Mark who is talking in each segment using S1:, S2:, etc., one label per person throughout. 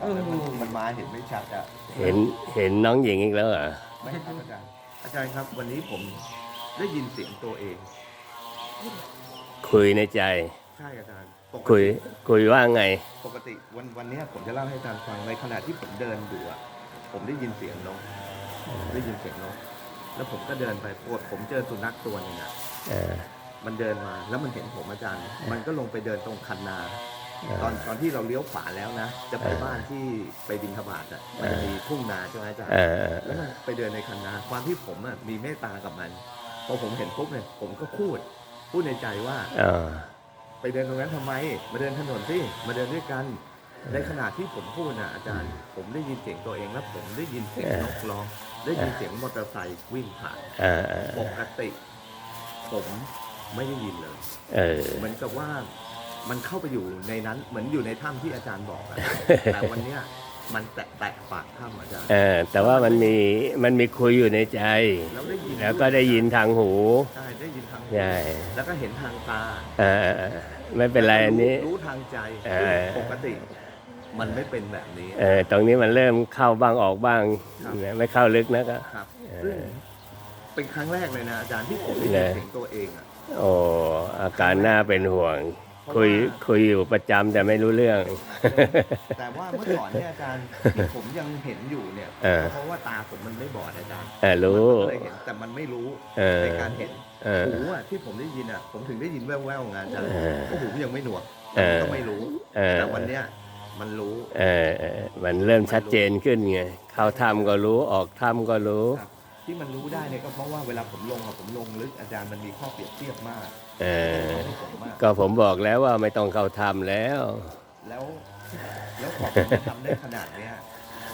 S1: เออมันมาเห็นไม่ชัดอะ
S2: เห็นเห็นน้องหญิงอีกแล้วเหรอ
S1: ไม่ครับอาจารย์อาจารย์ครับ วันนี้ผมได้ยินเสียงตัวเอง
S2: คุยในใจ
S1: ใช่อาจารย์ปก
S2: คุย
S1: ติ
S2: คุยว่าไง
S1: ปกติวันวันเนี้ยผมจะเล่าให้อาจารย์ฟังในขณะที่ผมเดินอยู่อะผมได้ยินเสียงนกได้ยินเสียงนกแล้วผมก็เดินไปปวดผมเจอสุนัขตัวหนึงอะ
S2: เออ
S1: มันเดินมาแล้วมันเห็นผมอาจารย์ มันก็ลงไปเดินตรงคันนา
S2: เออ
S1: ตอนตอนที่เราเลี้ยวขวาแล้วนะ จะไป
S2: เออ
S1: บ้านที่ไปบินทบาทอะมันจะมีทุ่งนาใช่ไหมอาจารย์
S2: เออเออ
S1: แล้วมันไปเดินในคันนา ความที่ผมอะมีเมตตากับมันพอผมเห็นปุ๊บเนี่ยผมก็พูด พูดในใจว่า
S2: เออ
S1: ไปเดินตรงนั้นทำไม มาเดินถนนสิมาเดินด้วยกัน ในขณะที่ผมพูดนะอาจารย์ ผมได้ยินเสียงตัวเองแล้วผมได้ยินเสียงนกร้อง ได้ยินเสียงมอเตอร์ไซค์วิ่งผ่าน
S2: เออเออ
S1: ปกติ ผมไม่ได้ยินเลย
S2: เออ
S1: เหมือนกับว่า มันเข้าไปอยู่ในนั้นเหมือนอยู่ในถ้ำที่อาจารย์บอกอะแต่วันเนี้ยมันแตะแตะปากถ้ำอาจารย์
S2: เออแต่ว่ามันมีมันมีคุยอยู่ในใจ
S1: แล้วได้ยิน
S2: แล้วก็ได้ยินทางหู
S1: ใช่ได้ยินทางหู
S2: ใช่
S1: แล้วก็เห็นทางตา
S2: เออเออเออไม่เป็นไรอันนี้
S1: รู้ทางใจ
S2: เออ
S1: ปกติมันไม่เป็นแบบนี้
S2: เออ ตรงนี้มันเริ่มเข้าบ้างออกบ้าง
S1: ครับ
S2: นะไม่เข้าลึกนะก็
S1: ครับ
S2: เออ
S1: ซึ่งเป็นครั้งแรกเลยนะอาจารย์ที่ผมได้ยิน
S2: เลย
S1: เสียงตัวเองอะ
S2: โอ้อาการน่าเป็นห่วง
S1: เพราะ
S2: คุย
S1: ว่า
S2: คุยอยู่ประจำแต่ไม่รู้เรื่อง
S1: แต่ว่าเมื่อก่อนเนี่ยอาจารย์ที่ผมยังเห็นอยู่เนี่ย
S2: เออ
S1: เพราะว่าตาผมมันไม่บอดอาจารย์
S2: เออรู้
S1: มันก็เลยเห็นแต่มันไม่รู้
S2: เออ
S1: ในการเห็น
S2: เออ
S1: หูอะที่ผมได้ยินอะผมถึงได้ยินแว่วๆงานอาจารย์
S2: เออ
S1: ก็หูยังไม่หนวก
S2: เออ
S1: ก็ไม่รู้
S2: เออ
S1: แต่วันเนี้ยมันรู้
S2: เออเออมันเริ่มชัดเจนขึ้นไง เข้าถ้ำก็รู้ออกถ้ำก็รู้
S1: ครับ ที่มันรู้ได้เนี่ยก็เพราะว่าเวลาผมลงอะผมลงลึกอาจารย์มันมีข้อเปรียบเทียบมาก
S2: เออ
S1: ให้ผมมาก
S2: ก็ผมบอกแล้วว่าไม่ต้องเข้าถ้ำแล้ว
S1: แล้วแล้วพอผมจะทำได้ขนาดเนี้ย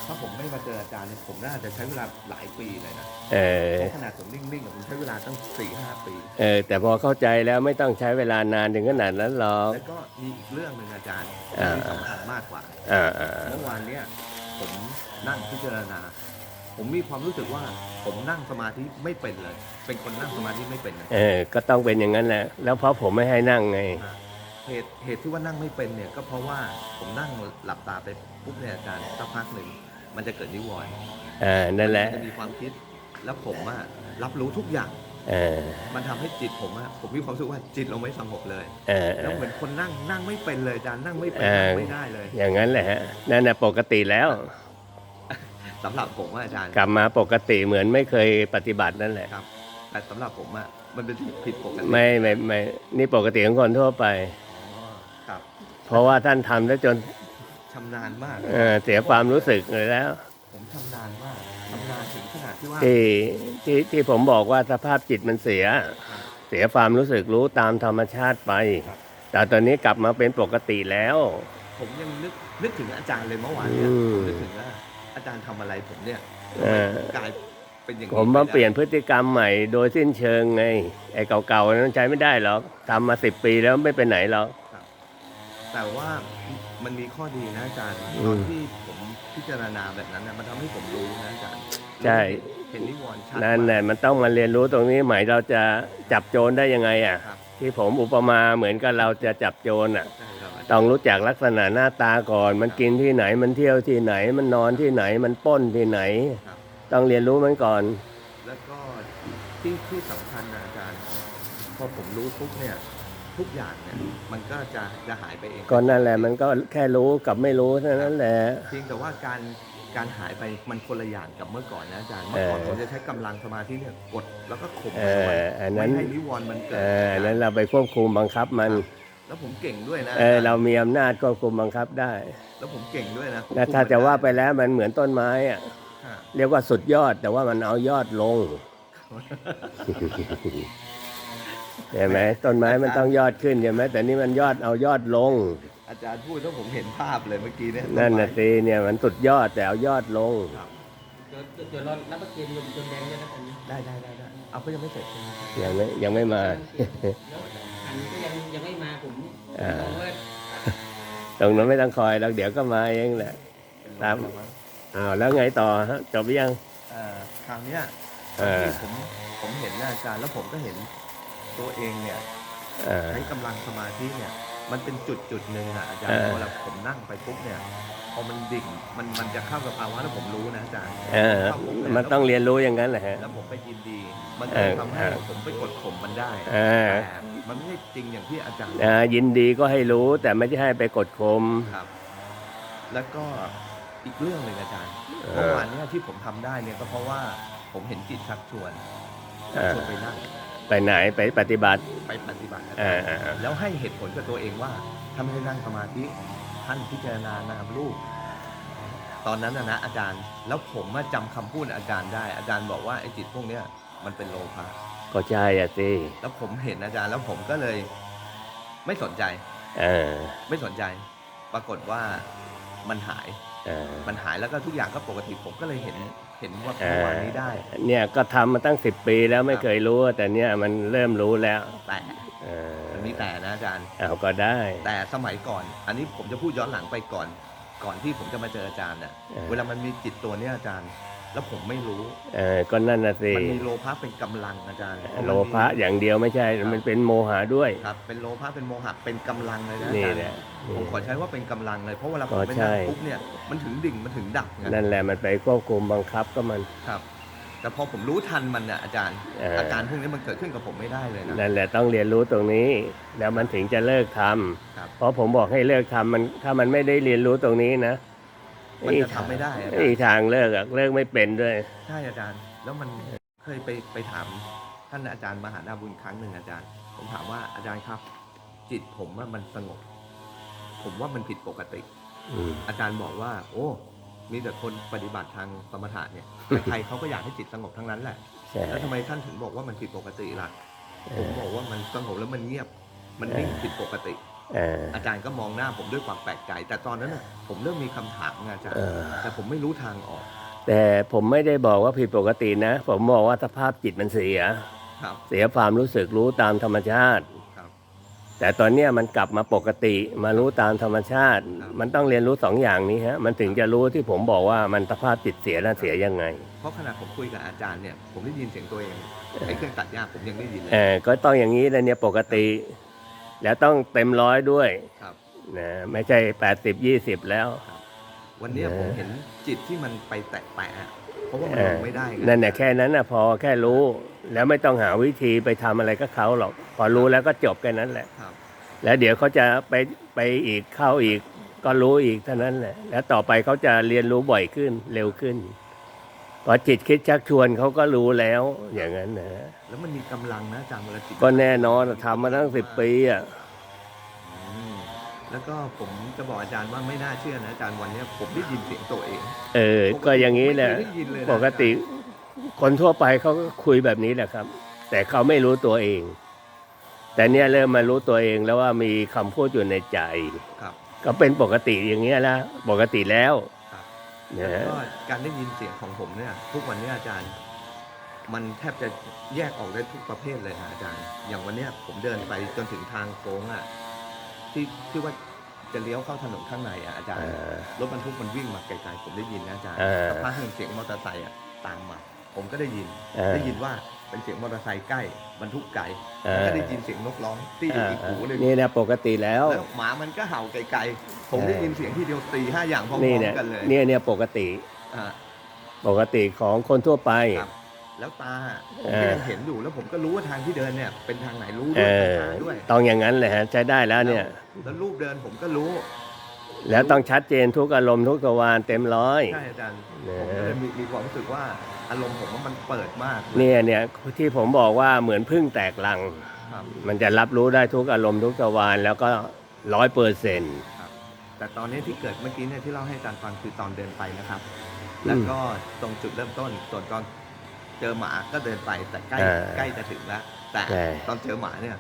S1: ถ้าผมไม่มาเจออาจารย์เนี่ยผมน่าจะใช้เวลาหลายปีเลยนะ
S2: เออ
S1: เพราะขนาดผมนิ่งๆอะผมใช้เวลาตั้งสี่ห้าปี
S2: เออ แต่พอเข้าใจแล้วไม่ต้องใช้เวลานานถึงขนาดนั้นหรอก
S1: แล้วก็มีอีกเรื่องหนึ่งอาจารย์
S2: อ่า
S1: ที่สำคัญมากกว่า
S2: อ่าอ่า
S1: เมื่อวานเนี้ยผมนั่งพิจารณา ผมมีความรู้สึกว่าผมนั่งสมาธิไม่เป็นเลย เป็นคนนั่งสมาธิไม่เป็นเลย
S2: เออ ก็ต้องเป็นอย่างนั้นแหละ แล้วเพราะผมไม่ให้นั่งไง
S1: อ่าเหตุเหตุที่ว่านั่งไม่เป็นเนี่ย ก็เพราะว่าผมนั่งหลับตาไปปุ๊บเนี่ยอาจารย์สักพักหนึ่งมันจะเกิดนิวรณ์
S2: อ่านั่นแหละ
S1: มันจะมีความคิด แล้วผมอะรับรู้ทุกอย่าง
S2: เออ
S1: มันทำให้จิตผมอะผมมีความรู้สึกว่าจิตเราไม่สงบเลย
S2: เออเอ
S1: แล้ว
S2: อ
S1: เหมือนคนนั่งนั่งไม่เป็นเลยอาจารย์นั่งไม่เป็น
S2: เออ
S1: นั่งไม่ได้เลย
S2: อย่างนั้นแหละฮะ นั่นน่ะปกติแล้ว
S1: สำหรับผมว่าอาจารย์
S2: กลับมาปกติเหมือนไม่เคยปฏิบัตินั่นแหละ
S1: ครับ แต่สำหรับผมอะมันเป็นสิ่งผิดปกติ
S2: ไม่ไม่ไม่นี่ปกติของคนทั่วไป
S1: อ๋อครับ
S2: เพราะว่าท่านทำแล้วจน
S1: ชำนาญมาก
S2: เออเสียความรู้สึกเลยแล้ว
S1: ผมชำนาญมากชำนาญถึงขนาดที่ว่า
S2: ที่ที่ที่ผมบอกว่าสภาพจิตมันเสีย
S1: ครับ
S2: เสียความรู้สึกรู้ตามธรรมชาติไป
S1: ครับ
S2: แต่ตอนนี้กลับมาเป็นปกติแล้ว
S1: ผมยังนึกนึกถึงอาจารย์เลยเมื่อวานเนี่ย
S2: อืม
S1: นึกถึงว่า อาจารย์ทำอะไรผมเนี่ย
S2: เออ
S1: กลายเป็นอย่างนี้
S2: ผมมา
S1: ไได้
S2: เปลี่ยนพฤติกรรมใหม่โดยสิ้นเชิงไงไอ้เก่าๆนั้นใช้ไม่ได้หรอกทำมาสิบปีแล้วไม่ไปไหนหรอก
S1: แต่ว่ามันมีข้อดีนะอาจารย์
S2: อืม
S1: ตอนที่ผมพิจารณาแบบนั้นนะมันทำให้ผมรู้นะอาจารย์
S2: ใช่
S1: เห็นนิวรณ์ชัด
S2: นั่นแหละ
S1: มาก
S2: มันต้องมาเรียนรู้ตรงนี้ใหม่เราจะจับโจรได้ยังไงอะ
S1: ครับ
S2: ที่ผมอุปมาเหมือนกับเราจะจับโจรอะ
S1: ใช่ครับอาจารย์
S2: ต้องรู้จักลักษณะหน้าตาก่อน มันกินที่ไหนมันเที่ยวที่ไหน มันนอนที่ไหนมันปล้นที่ไหน
S1: ครับ
S2: ต้องเรียนรู้มันก่อน
S1: แล้วก็ที่ที่สำคัญนะอาจารย์พอผมรู้ปุ๊บเนี่ย ทุกอย่างเนี่ย มันก็จะจะหายไปเอง
S2: ก็นั่นแหละมันก็แค่รู้กับไม่รู้เท่านั้นแหละ
S1: เพียงแต่ว่าการการหายไปมันคนละอย่างกับเมื่อก่อนนะอาจารย์เมื่อก่อน
S2: เออ
S1: ผมจะใช้กำลังสมาธิเนี่ยกดแล้วก็ข่ม
S2: เอ
S1: มันไว้
S2: ออันนั้น
S1: ไม่ให้นิวรณ์มันเกิ
S2: เอ
S1: ด
S2: ออันนั้นเราไปควบคุมบังคับมัน
S1: แล้วผมเก่งด้วยนะ
S2: เออเรามีอำนาจควบคุมบังคับได้
S1: แล้วผมเก่งด้วยนะผม
S2: แล้วถ้า
S1: คุมมัน
S2: จะว่าไป
S1: ด้
S2: แล้วมันเหมือนต้นไม้อะ
S1: ฮะ
S2: เรียกว่าสุดยอดแต่ว่ามันเอายอดลงใช่ไหมต้นไม้มันต้องยอดขึ้นใช่ไหมแต่นี่มันยอดเอายอดลง
S1: อาจารย์พูดแล้วผมเห็นภาพเลยเมื่อกี้เนี่ย
S2: นั่นน่ะสิเนี่ยมันสุดยอดแต่เอายอดลง
S1: ครับ
S3: เดี๋ยวเดี๋ยวรอรับประเคนลมจนแดงด้วยนะตอนนี้
S1: ได้ได้ได้ได้เอาก็ยังไม่เสร็จใช่ไหมครับ
S2: ยังไม่ยังไม่มา
S3: แล้วอันก็ยังยังไม่
S2: ตรงนั้นไม่ต้องคอยแล้วเดี๋ยวก็มาเองแหละ ตาม อ้าวแล้วไงต่อฮะจบหรือยัง
S1: เอ่อคราวเนี้ย
S2: เออ
S1: ที่ผมผมเห็นหน้าอาจารย์แล้วผมก็เห็นตัวเองเนี่ย
S2: เออ
S1: ใช้กำลังสมาธิเนี่ย มันเป็นจุดจุดหนึ่งอะอาจาร
S2: เอ
S1: ย์
S2: อ
S1: เวลาผมนั่งไปปุ๊บเนี่ยพ อมันดิ่งมันมันจะเข้าสภาวะแล้วผมรู้นะอาจารย์
S2: เออมันต้องเรียนรู้อย่างนั้นแหละฮะ
S1: แล้วผมไปยินดี มันก็
S2: เออ
S1: ทำให้
S2: เออ
S1: ผมไปกดข่มมันได้
S2: เออ
S1: แต่มันไม่ใช่จริงอย่างที่อาจารย์
S2: อ่ายินดีก็ให้รู้แต่ไม่ใช่ให้ไปกดข่ม
S1: ครับ แล้วก็อีกเรื่องหนึ่งอาจารย์
S2: เออ
S1: เมื่อวานเนี้ที่ผมทำได้เนี่ยก็เพราะว่าผมเห็นจิตชักชวนชักชวนไปนั่ง
S2: ไปไหนไปปฏิบัติ
S1: ไปปฏิบัติอา
S2: เอ
S1: จาร
S2: อ
S1: ย์
S2: เออเออ
S1: แล้วให้เหตุผลกับตัวเองว่าทำให้นั่งสมาธิ ท่านพิจารณานามรูป ตอนนั้นนะนะอาจารย์ แล้วผมมาจำคำพูดอาจารย์ได้ อาจารย์บอกว่าไอ้จิตพวกเนี้ยมันเป็นโลภะ
S2: ก็ใช่อะสิ
S1: แล้วผมเห็นอาจารย์แล้วผมก็เลย ไม่สนใจ
S2: เออ
S1: ไม่สนใจ ปรากฏว่ามันหาย
S2: เออ
S1: มันหายแล้วก็ทุกอย่างก็ปกติผมก็เลยเห็นเห็นว่า
S2: เอ
S1: เมื่อ
S2: อ
S1: วานนี้ได้
S2: เนี่ยก็ทำมาตั้งสิบปีแล้วไม่
S1: ครับ
S2: เคยรู้แต่เนี่ยมันเริ่มรู้แล้ว
S1: แต่
S2: เออ
S1: มันมีแต่นะอาจารย์
S2: เอาก็ได้
S1: แต่สมัยก่อน อันนี้ผมจะพูดย้อนหลังไปก่อน ก่อนที่ผมจะมาเจออาจารย์เนี่ย
S2: เออ
S1: เวลามันมีจิตตัวเนี้ยอาจารย์ แล้วผมไม่รู้
S2: เออก็นั่นน่ะสิ
S1: มันมีโลภะเป็นกำลังอาจารย์
S2: โลภะอย่างเดียวไม่ใช่มันเป็นโมหะด้วย
S1: ครับเป็นโลภะเป็นโมหะเป็นกำลังเลยนะอา
S2: นี่
S1: จารย์
S2: แหละ
S1: ผมขอใช้ว่าเป็นกำลังเลยเพราะเวลาผม
S2: ก็
S1: ไป
S2: ใช่
S1: นั่งปุ๊บเนี่ยมันถึงดิ่งมันถึงดับไง
S2: นั่นแหละมันไปควบคุมบังคับก็มัน
S1: ครับ แต่พอผมรู้ทันมันเนี่ยอาจารย์
S2: เอออ
S1: อาการพวกนี้มันเกิดขึ้นกับผมไม่ได้เลยนะ
S2: นั่นแหละต้องเรียนรู้ตรงนี้ แล้วมันถึงจะเลิกทำ
S1: ครับ
S2: เพราะผมบอกให้เลิกทำมันถ้ามันไม่ได้เรียนรู้ตรงนี้นะ
S1: มันจะทำไม่ได้อาจารย์
S2: ไม่มีทางเลิกอะเลิกไม่เป็นด้วย
S1: ใช่อาจารย์แล้วมันเคยไปไปถาม ท่านอาจารย์มหานาบุญครั้งหนึ่งอาจารย์ ผมถามว่าอาจารย์ครับ จิตผมว่ามันสงบ ผมว่ามันผิดปกติ
S2: อืม
S1: อาจารย์บอกว่า โอ้ มีแต่คนปฏิบัติทางสมถะเนี่ยใครๆเขาก็อยากให้จิตสงบทั้งนั้นแหละ
S2: ใช่
S1: แล้วทำไมท่านถึงบอกว่ามันผิดปกติล่ะ ผมบอกว่ามันสงบแล้วมันเงียบ มันนิ่งผิดปกติ
S2: เออ
S1: อาจารย์ก็มองหน้าผมด้วยความแปลกใจ แต่ตอนนั้นน่ะผมเริ่มมีคำถามไงอาจาร
S2: เอ
S1: ย์
S2: อ
S1: แต่ผมไม่รู้ทางออก
S2: แต่ผมไม่ได้บอกว่าผิดปกตินะ ผมบอกว่าสภาพจิตมันเสีย
S1: ครับ
S2: เสียความรู้สึกรู้ตามธรรมชาติ
S1: ครับ
S2: แต่ตอนเนี้ยมันกลับมาปกติมารู้ตามธรรมชาติ
S1: ครับ
S2: มันต้องเรียนรู้สองอย่างนี้ฮะมันถึงจะรู้ที่ผมบอกว่ามันสภาพจิตเสียแล้วเสียยังไง
S1: เพราะขณะผมคุยกับอาจารย์เนี่ยผมได้ยินเสียงตัวเองไอ้เครื่องตัดหญ้าผมยังได้ยินเลย
S2: เออก็ต้องอย่างนี้เลยเนี่ยปกติ แล้วต้องเต็มร้อยด้วย
S1: ครับ
S2: นะไม่ใช่แปดสิบยี่สิบแล้ว
S1: วันเนี้ย
S2: เออ
S1: ผมเห็นจิตที่มันไปแตะแตะเพราะว่ามัน
S2: เอ
S1: ล
S2: อง
S1: ไม่ได้ไง
S2: นั่นแหละแค่นั้นนะพอแค่รู้ แล้วไม่ต้องหาวิธีไปทำอะไรกับเขาหรอก พอรู้แล้วก็จบแค่นั้นแหละ
S1: ครับ
S2: แล้วเดี๋ยวเขาจะไปไปอีกเข้าอีก ก็รู้อีกเท่านั้นแหละ แล้วต่อไปเขาจะเรียนรู้บ่อยขึ้นเร็วขึ้น พอจิตคิดชักชวนเขาก็รู้แล้วอย่างนั้นนะฮะ
S1: แล้วมันมีกำลังนะอาจารย์เวลาจิต
S2: ก็แน่นอนทำมาตั้งสิบปีอะ
S1: อืมแล้วก็ผมจะบอกอาจารย์ว่าไม่น่าเชื่อนะอาจารย์วันเนี้ยผมได้ยินเสียงตัวเอง
S2: เออ ก็อย่างนี้แหละ
S1: ไม่เคยได้ยินเลยนะ
S2: ปกติ คนทั่วไปเขาก็คุยแบบนี้แหละครับ แต่เขาไม่รู้ตัวเอง แต่เนี่ยเริ่มมารู้ตัวเองแล้วว่ามีคำพูดอยู่ในใจ
S1: ครับ
S2: ก็เป็นปกติอย่างเงี้ยแล้วปกติแล้ว
S1: ครับ
S2: นะ
S1: แล้ว
S2: ฮะ
S1: ก็การได้ยินเสียงของผมเนี่ย ทุกวันเนี้ยอาจารย์ มันแทบจะแยกออกได้ทุกประเภทเลยนะอาจารย์ อย่างวันเนี้ยผมเดินไปจนถึงทางโค้งอะที่ที่ว่าจะเลี้ยวเข้าถนนข้างในอะอาจาร
S2: เอ
S1: ย์
S2: อ
S1: รถบรรทุกมันวิ่งมาไกลๆผมได้ยินนะอาจารย์
S2: เออ
S1: สักพักหนึ่งเสียงมอเตอร์ไซค์อะตามมา ผมก็ได้ยิน
S2: เออ
S1: ได้ยินว่าเป็นเสียงมอเตอร์ไซค์ใกล้บรรทุกไกล
S2: เออ
S1: แล้วก็ได้ยินเสียงนกร้องตีอยู่อีกหูหนึ่ง
S2: นี่นะปกติแล้ว
S1: แล้วหมามันก็เห่าไกลๆผมได้ยินเสียงที่เดียวตีห้าอย่างพร้อ
S2: นี่
S1: ม
S2: เนี่ย
S1: ๆกันเลย
S2: เนี่ยเนี่ยปกติ
S1: อ่า
S2: ปกติของคนทั่วไป
S1: ครับแล้วตาผม
S2: เอ
S1: ก็
S2: อ
S1: ยังเห็นอยู่แล้วผมก็รู้ว่าทางที่เดินเนี่ยเป็นทางไหนรู้
S2: เอ
S1: ด้วย
S2: อ
S1: ทางด้วย
S2: ต้องอย่างนั้นเลยฮะใช้ได้แล้วเนี่ย
S1: แล้วรูปเดินผมก็รู้
S2: แล้วต้องชัดเจนทุกอารมณ์ทุกทวารเต็มร้อย
S1: ใช่อาจารย์
S2: เออ
S1: ผมก็เลยมีมีความรู้สึกว่าอารมณ์ผมว่ามันเปิดมาก
S2: เนี่ยเนี่ยที่ผมบอกว่าเหมือนพึ่งแตกลัง
S1: ครับ
S2: มันจะรับรู้ได้ทุกอารมณ์ทุกทวารแล้วก็ร้อยเปอร์เซ็นต์
S1: ครับแต่ตอนนี้ที่เกิดเมื่อกี้เนี่ยที่เล่าให้อาจารย์ฟังคือตอนเดินไปนะครับ แล้วก็ตรงจุดเริ่มต้นส่วนตอนเจอหมาก็เดินไปแต่ใกล้ใกล้จะถึงแล้วแต่ตอนเจอหมาเนี่ย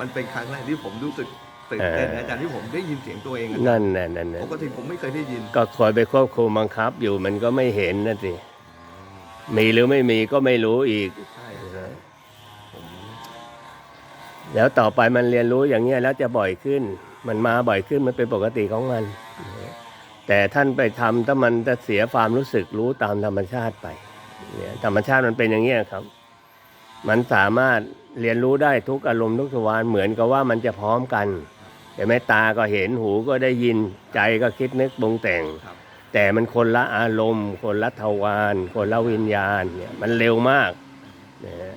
S1: มันเป็นครั้งแรกที่ผมรู้สึก ตื่นเต้นนะอาจารย์ที่ผมได้ยินเสียงตัวเองอะ
S2: นั่นน่ะนั่นน่ะ
S1: ปกติผมไม่เคยได้ยิน
S2: ก็คอยไปควบคุมบังคับอยู่มันก็ไม่เห็นนะสิมีหรือไม่มีก็ไม่รู้อีก
S1: ใช่อาจารย์ผม
S2: แล้วต่อไปมันเรียนรู้อย่างเงี้ยแล้วจะบ่อยขึ้น มันมาบ่อยขึ้นมันเป็นปกติของมัน แต่ท่านไปทำถ้ามันจะเสียความรู้สึกรู้ตามธรรมชาติไปเนี่ยธรรมชาติมันเป็นอย่างเงี้ยครับ มันสามารถเรียนรู้ได้ทุกอารมณ์ทุกทวารเหมือนกับว่ามันจะพร้อมกัน แต่ไม่ตาก็เห็นหูก็ได้ยินใจก็คิดนึกปรุงแต่ง
S1: ครับ
S2: แต่มันคนละอารมณ์ คนละทวารคนละวิญญาณเนี่ยมันเร็วมากนะฮะ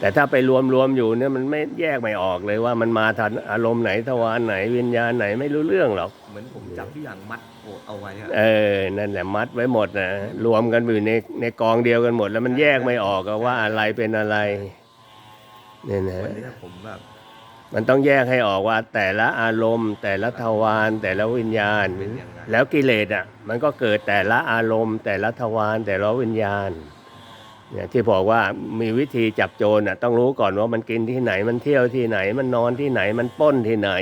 S2: แต่ถ้าไปรวมรวมๆอยู่เนี่ยมันไม่แยกไม่ออกเลยว่ามันมาทันอารมณ์ไหนทวารไหนวิญญาณไหนไม่รู้เรื่องหรอก
S1: เหมือนผมจับที่อย่างมัดโอเอาไว้อะ
S2: เออ นั่นแหละมัดไว้หมดนะรวมกันอยู่ในในกองเดียวกันหมด แล้วมันแยกไม่ออกอะว่าอะไรเป็นอะไรเนี่ยนะ
S1: วันนี้ผมแบบ
S2: มันต้องแยกให้ออกว่าแต่ละอารมณ์ แต่ละทวารแต่ละวิญญาณ
S1: เป็นอย่างไร
S2: แล้วกิเลสอะมันก็เกิดแต่ละอารมณ์ แต่ละทวารแต่ละวิญญาณเนี่ยที่บอกว่ามีวิธีจับโจรอะต้องรู้ก่อนว่ามันกินที่ไหนมันเที่ยวที่ไหน มันนอนที่ไหนมันปล้นที่ไหน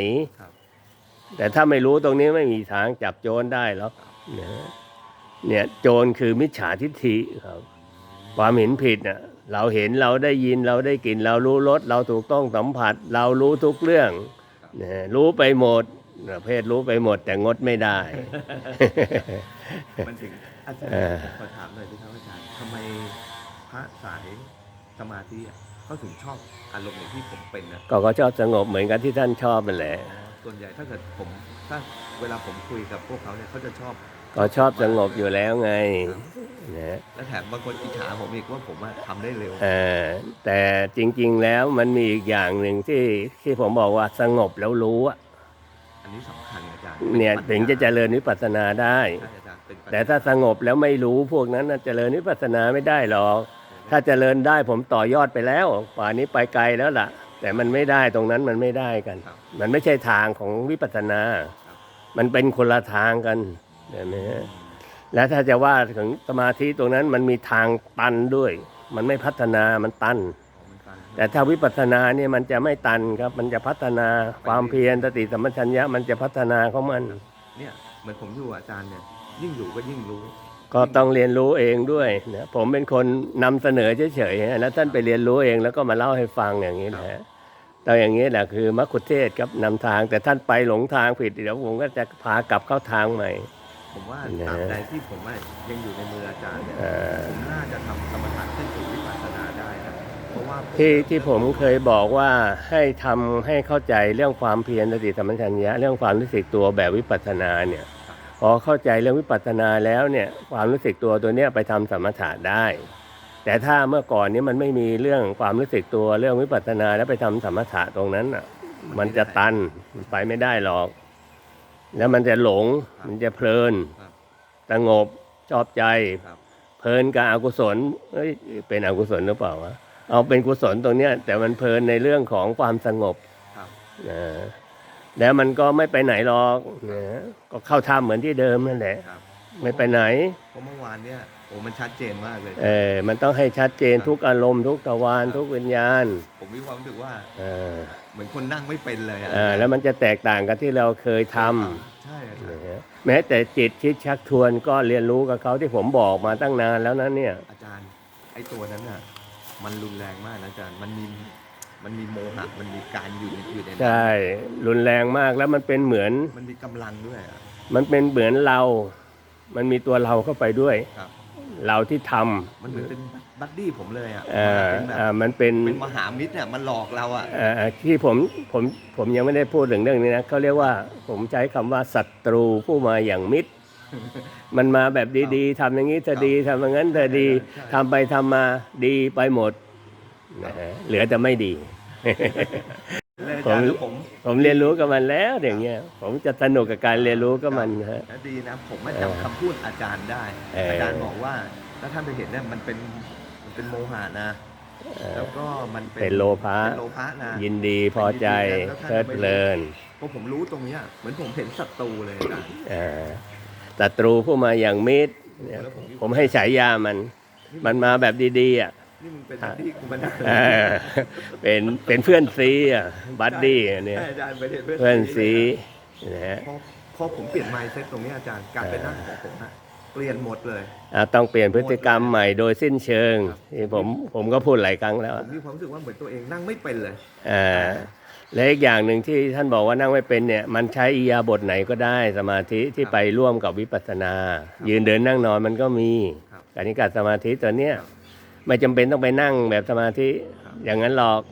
S1: ครับ
S2: แต่ถ้าไม่รู้ตรงนี้ไม่มีทางจับโจรได้หรอกนะฮะเนี่ยโจรคือมิจฉาทิฏฐิครับ ความเห็นผิดน่ะ เราเห็นเราได้ยินเราได้กลิ่นเรารู้รสเราถูกต้องสัมผัส เรารู้ทุกเรื่องนะฮะรู้ไปหมดประเพศรู้ไปหมดแต่งดไม่ได้
S1: มันถึงอาจาร
S2: เออ
S1: ย์ขอถามหน่อยสิครับอาจารย์ทำไมพระสายสมาธิอะเขาถึงชอบอารมณ์อย่างที่ผมเป็นนะ
S2: ก็เขาชอบสงบเหมือนกันที่ท่านชอบนั่นแหละ
S1: ส่วนใหญ่ถ้าเกิดผมถ้าเวลาผมคุยกับพวกเขาเนี่ยเขาจะชอบ
S2: ก็ชอบสงบอยู่แล้วไงนะ
S1: และแถมบางคนอิจฉาผมอีกว่าผมอะทำได้เร็ว
S2: เออแต่จริง ๆแล้วมันมีอีกอย่างหนึ่งที่ที่ผมบอกว่าสงบแล้วรู้อะ
S1: อันนี้สำคัญอาจารย์
S2: เนี่ย
S1: ป็
S2: ถึงจะเจริญวิปัสสนาได้
S1: ใช่อาจารย์เป็นปัญญ
S2: แต่ถ้าสงบแล้วไม่รู้พวกนั้นน่ะเจริญวิปัสสนาไม่ได้หรอก ถ้าเจริญได้ผมต่อยอดไปแล้วป่านนี้ไปไกลแล้วล่ะ แต่มันไม่ได้ตรงนั้นมันไม่ได้กัน
S1: ครับ
S2: มันไม่ใช่ทางของวิปัสสนา
S1: ครับ
S2: มันเป็นคนละทางกัน เห็นไหมฮะและถ้าจะว่าถึงสมาธิตรงนั้นมันมีทางตันด้วย มันไม่พัฒนามันตัน
S1: ของมันตัน
S2: แต่ถ้าวิปัสสนาเนี่ยมันจะไม่ตันครับ มันจะพัฒนาความเพียรสติสัมปชัญญะมันจะพัฒนาของมัน
S1: เนี่ยเหมือนผมอยู่กับอาจารย์เนี่ย ยิ่งอยู่ก็ยิ่งรู้
S2: ก็ต้องเรียนรู้เองด้วยนะผมเป็นคนนำเสนอเฉยๆแล้วท่านไปเรียนรู้เองแล้วก็มาเล่าให้ฟังอย่างนี้นะฮะแต่อย่างนี้แหละคือมัคคุเทศก์ครับนำทางแต่ท่านไปหลงทางผิดเดี๋ยวผมก็จะพากลับเข้าทางใหม่
S1: ผมว่า
S2: นะ
S1: ตราบใดที่ผมว่ายังอยู่ในมืออาจารย์เนี่ย
S2: เอ่อ
S1: ผมน่าจะทำสมถะขึ้นสู่วิปัสสนาได้นะเพราะว่า
S2: ที่ที่ผมเคยบอกว่าให้ทำให้เข้าใจเรื่องความเพียรสติสัมปชัญญะเรื่องความรู้สึกตัวแบบวิปัสสนาเนี่ยพอเข้าใจเรื่องวิปัสสนาแล้วเนี่ยความรู้สึกตัวตัวเนี้ยไปทำสมถะได้ แต่ถ้าเมื่อก่อนนี้มันไม่มีเรื่องความรู้สึกตัวเรื่องวิปัสสนาแล้วไปทำสมถะตรงนั้นอะ มันจะตันมันไปไม่ได้หรอก แล้วมันจะหลงมันจะเพลิน
S1: ครับ
S2: สงบชอบใจ
S1: ครับ
S2: เพลินกับอกุศลเอ้ยเป็นอกุศลหรือเปล่าวะเอาเป็นกุศลตรงเนี้ย แต่มันเพลินในเรื่องของความสงบ
S1: ครับ
S2: นะแล้วมันก็ไม่ไปไหนหรอกนะก็เข้าถ้ำเหมือนที่เดิมนั่นแหละ
S1: ครับ
S2: ไม่ไปไหน
S1: เพราะเมื่อวานเนี่ย โอ้มันชัดเจนมากเลย
S2: เออมันต้องให้ชัดเจนทุกอารมณ์ทุกทวารทุกวิญญาณ
S1: ผมมีความรู้สึกว่า
S2: เออ
S1: เหมือนคนนั่งไม่เป็นเลยอะ
S2: เออแล้วมันจะแตกต่างกับที่เราเคยทำ
S1: ใช่อาจาร
S2: นะ
S1: ย์
S2: ฮะแม้แต่จิตคิดชักชวนก็เรียนรู้กับเขาที่ผมบอกมาตั้งนานแล้วนะเนี่ย
S1: อาจารย์ ไอ้ตัวนั้นอะ มันรุนแรงมากนะอาจารย์ มันมี มันมีโมหะ มันมีการอยู่ในอยู่ในนั้น
S2: ใช่ รุนแรงมากแล้วมันเป็นเหมือน
S1: มันมีกำลังด้วยอะ
S2: มันเป็นเหมือนเรา มันมีตัวเราเข้าไปด้วย
S1: ครับ
S2: เราที่ทำ
S1: มันเหมือนเป็นบัดดี้ผมเลยอะ
S2: เออ
S1: เป็นแบบ
S2: อ่ามันเป็น
S1: เป็นมหามิตรเนี่ยมันหลอกเราอะ
S2: เอ่อที่ผมผมผมยังไม่ได้พูดถึงเรื่องนี้นะเขาเรียกว่าผมใช้คำว่าศัตรูผู้มาอย่างมิตร มันมาแบบดีๆทำอย่างนี้เธอดีทำอย่างนั้นเธอดี
S1: ใช่
S2: ทำไปทำมาดีไปหมดนะฮะเหลือแต่ไม่ดี
S1: เลยอาจารย์
S2: ผม
S1: แล้วผม
S2: ผมเรียนรู้กับมันแล้วอย่างเงี้ย ผมจะสนุกกับการเรียนรู้กับมันฮะ
S1: และดีนะ ผมไม่
S2: เออ
S1: จำคำพูดอาจารย์ได้
S2: เอออ
S1: อาจารย์บอกว่าถ้าท่านไปเห็นเนี่ยมันเป็นมันเป็นโมหะนะ
S2: เอ่อ
S1: แล้วก็มัน
S2: เป็นโลภะ
S1: เป็นโลภะนะ
S2: ยินดีพอใจเพลิดเพลิน
S1: พอผมรู้ตรงเนี้ยเหมือนผมเห็นศัตรูเลยอาจารย์
S2: เอ่อศัตรูผู้มาอย่างมิตรเนี่ย
S1: แล้วผม
S2: ผมให้ฉายามัน มันมาแบบดีๆอะ
S1: นี่มึงเป็นที่กูมาได้
S2: เออเป็นเป็นเพื่อนซีอะบัดดี้เนี่ย
S1: ใช่อาจารย์ไปเห็น
S2: เพื่อนซีนะฮะ
S1: พอพอผมเปลี่ยนไมซ์เซ็ตตรงเนี้ยอาจารย์การเป็นนั่งของผมอะเปลี่ยนหมดเลย
S2: อะต้องเปลี่ยนพฤติกรรมใหม่โดยสิ้นเชิงที่ผมผมก็พูดหลายครั้งแล้ว
S1: ผมมีความรู้สึกว่าเหมือนตัวเองนั่งไม่เป็นเลย
S2: เอ่อและอีกอย่างหนึ่งที่ท่านบอกว่านั่งไม่เป็นเนี่ย มันใช้อียาบทไหนก็ได้สมาธิที่ไปร่วมกับวิปัสสนา ยืนเดินนั่งนอนมันก็มี
S1: ครับ
S2: การนิการสมาธิตัวเนี้ย ไม่จำเป็นต้องไปนั่งแบบสมาธิอย่างนั้นหรอก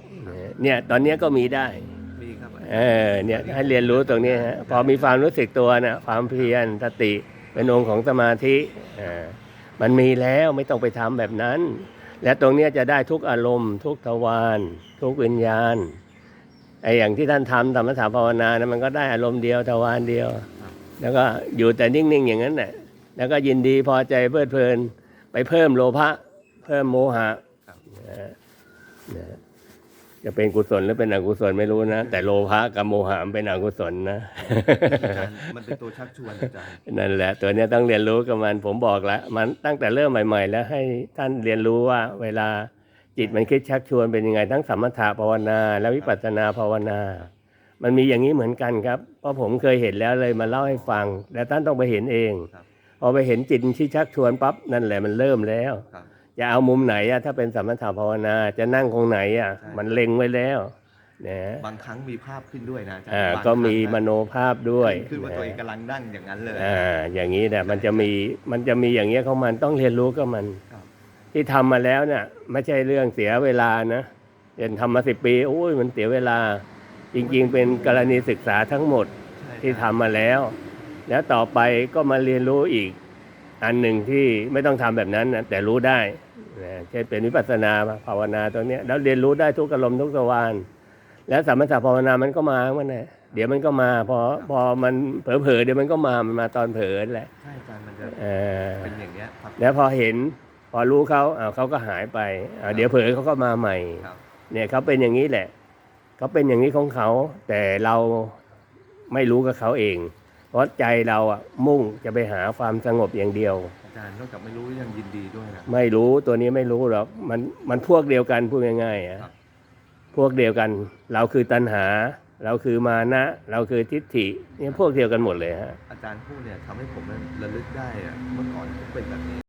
S2: เนี่ยตอนเนี้ยก็มีได้
S1: มีครับ
S2: เอเออเนี่ยให้เรียนรู้ตรงนี้ฮะพอมีความรู้สึกตัวนะความเพียรสติเป็นองค์ของสมาธิอ่ามันมีแล้วไม่ต้องไปทำแบบนั้น และตรงเนี้ยจะได้ทุกอารมณ์ ทุกทวารทุกวิญญาณไอ้อย่างที่ท่านทำธรรมถาภาวนานะมันก็ได้อารมณ์เดียวทวารเดียว แล้วก็อยู่แต่นิ่งๆอย่างนั้นแหละแล้วก็ยินดีพอใจเพลิดเพลินไปเพิ่มโลภะเพิ่ม โมหะ
S1: ครับ
S2: นะนะจะเป็นกุศลหรือเป็นอกุศลไม่รู้นะ แต่โลภะกับโมหะมันเป็นอกุศลนะ
S1: อาจารย์มันเป็นตัวชักชวนอาจารย์
S2: นั่นแหละ ตัวเนี้ยต้องเรียนรู้กับมันผมบอกแล้ว มันตั้งแต่เริ่มใหม่ๆ แล้วให้ท่านเรียนรู้ว่าเวลาจิตมันคิดชักชวนเป็นยังไง ทั้งสมถะภาวนา และวิปัสสนาภาวนา มันมีอย่างนี้เหมือนกันครับ เพราะผมเคยเห็นแล้วเลยมาเล่าให้ฟังแล้วท่านต้องไปเห็นเอง
S1: ครับ
S2: พอไปเห็นจิตที่ชักชวนปั๊บนั่นแหละมันเริ่มแล้ว
S1: ครับ
S2: จะเอามุมไหนอะถ้าเป็นสมถะภาวนาจะนั่งตรงไหนอะ
S1: ใช่
S2: มันเล็งไว้แล้วนะ
S1: บางครั้งมีภาพขึ้นด้วยนะอาจารย์
S2: อ่า
S1: บาง
S2: ก็มี
S1: ครั้ง
S2: ม
S1: นะ
S2: โนภาพด้วย
S1: คือว่าตัวเองกำลังนั่งอย่างนั้นเลย
S2: อ่าอย่างนี้แหละมันจะมีมันจะมีอย่างเงี้ยของมันต้องเรียนรู้กับมัน
S1: ครับ
S2: ที่ทำมาแล้วเนี่ยไม่ใช่เรื่องเสียเวลานะเรียนทำมาสิบปีโอ้ยมันเสียเวลา จริงๆ เป็นกรณีศึกษาทั้งหมด
S1: ใช่
S2: ที่ทำมาแล้ว แล้วต่อไปก็มาเรียนรู้อีก อันหนึ่งที่ไม่ต้องทำแบบนั้นนะแต่รู้ได้นะ เช่นเป็นวิปัสสนาภาวนาตัวเนี้ยแล้วเรียนรู้ได้ทุกอารมณ์ทุกสวารแล้วสมถะภาวนามันก็มามันนะเดี๋ยวมันก็มาพอพอมันเผลอๆเดี๋ยวมันก็มามันมาตอนเผลอนั่นแหละ
S1: ใช่อาจารย์มันจะ
S2: เออ
S1: เป็นอย่างเงี้ยครับ
S2: แล้วพอเห็นพอรู้เขาอ่าเขาก็หายไปอ่าเดี๋ยวเผลอเขาก็มาใหม่
S1: ครับ
S2: เนี่ยเขาเป็นอย่างนี้แหละเขาเป็นอย่างนี้ของเขา แต่เราไม่รู้กับเขาเอง เพราะใจเราอะมุ่งจะไปหาความสงบอย่างเดียว
S1: อาจารย์นอกจากไม่รู้ยังยินดีด้วยนะ
S2: ไม่รู้ตัวนี้ไม่รู้หรอกมันมันพวกเดียวกันพูดง่ายๆอะ
S1: ครับ
S2: พวกเดียวกัน เราคือตัณหา เราคือมานะ เราคือทิฏฐิเนี่ยพวกเดียวกันหมดเลยฮะ
S1: อาจารย์พูดเนี่ยทำให้ผมระลึกได้อะเมื่อก่อนผมเป็นแบบนี้